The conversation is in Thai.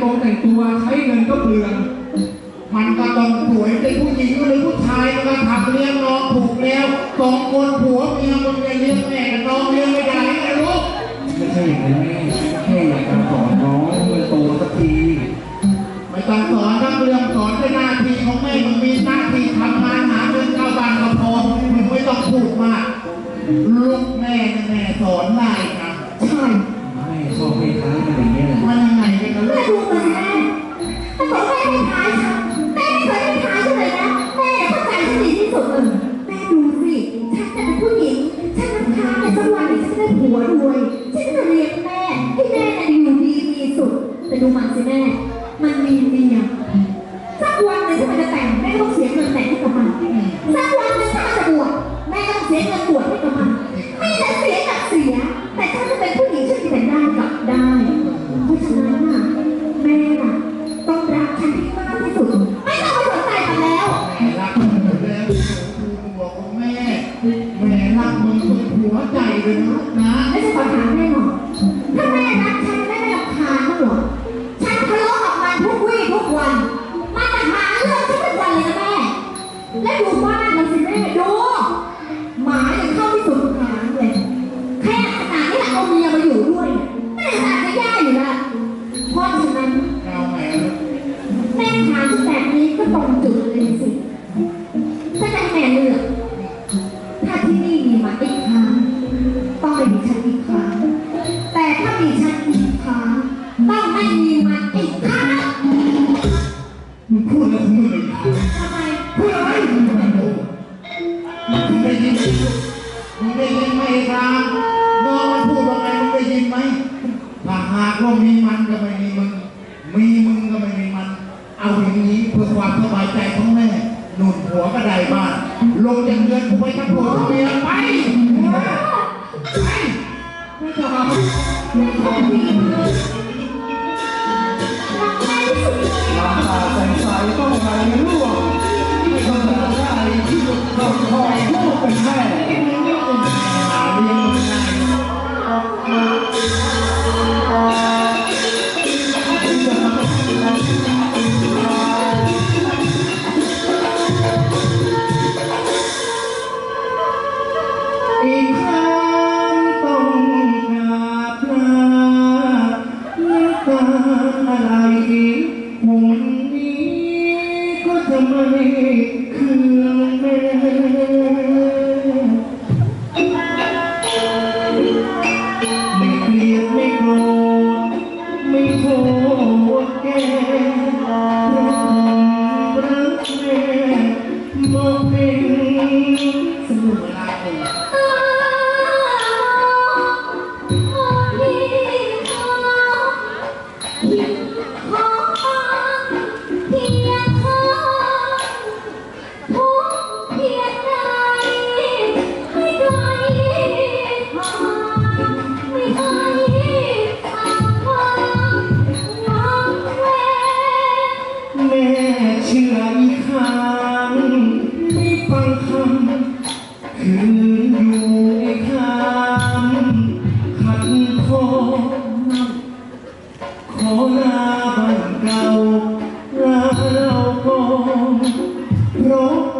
ตรงแต่งตัวใช้เงินก็เปลืองมันก็ต้องสวยเป็นผู้หญิงหรือผู้ชายมันก็ทำเลี้ยงน้องถูกแล้วสองคนผัวเมียมันจะเลี้ยงแม่กับน้องเลี้ยงไม่ได้นะลูกไม่ใช่อย่างนั้นแม่แค่อยากจะสอนน้องให้มันโตสักทีไม่ต้องสอนทั้งเรื่องสอนเป็นหน้าที่ของแม่มันมีหน้าที่ทำงานหาเงินเข้าบ้านก็พอมึงไม่ต้องพูดมากลูกแม่เนี่ยแม่สอนได้ค ดูมันสิแม่ มันมีเมียสักวันหนึ่งถ้ามันจะแต่งแม่ก็ต้องเสียเงินแต่งให้กับมันสักวันหนึ่งถ้ามันจะบวชแม่ก็ต้องเสียเงินบวช ฉะนั้นเราแม่ลูกแม่ถามแบบนี้ก็ตรงจุดเลยสิถ้าจะให้แม่เลือกถ้าที่นี่มีมันอีกครั้งต้องไม่มีฉันอีกครั้งแต่ถ้ามีฉันอีกครั้งต้องไม่มีมันอีกครั้งมึงพูดแล้วมึงเลยทำไมพูดอะไร ถ้าหากว่ามีมันก็ไม่มีมึง มีมึงก็ไม่มีมัน เอาอย่างนี้เพื่อความสบายใจของแม่ หนุนหัวก็ได้บ้านลงจากเรือนกูไปทั้งผัวทั้งเมียไปไปไม่ต้องมาแม่ขอดีเลยรักแสน้ำตาใสๆต้องไหลร่ อะไรหุ่นนี้ก็จะไม่คืน เ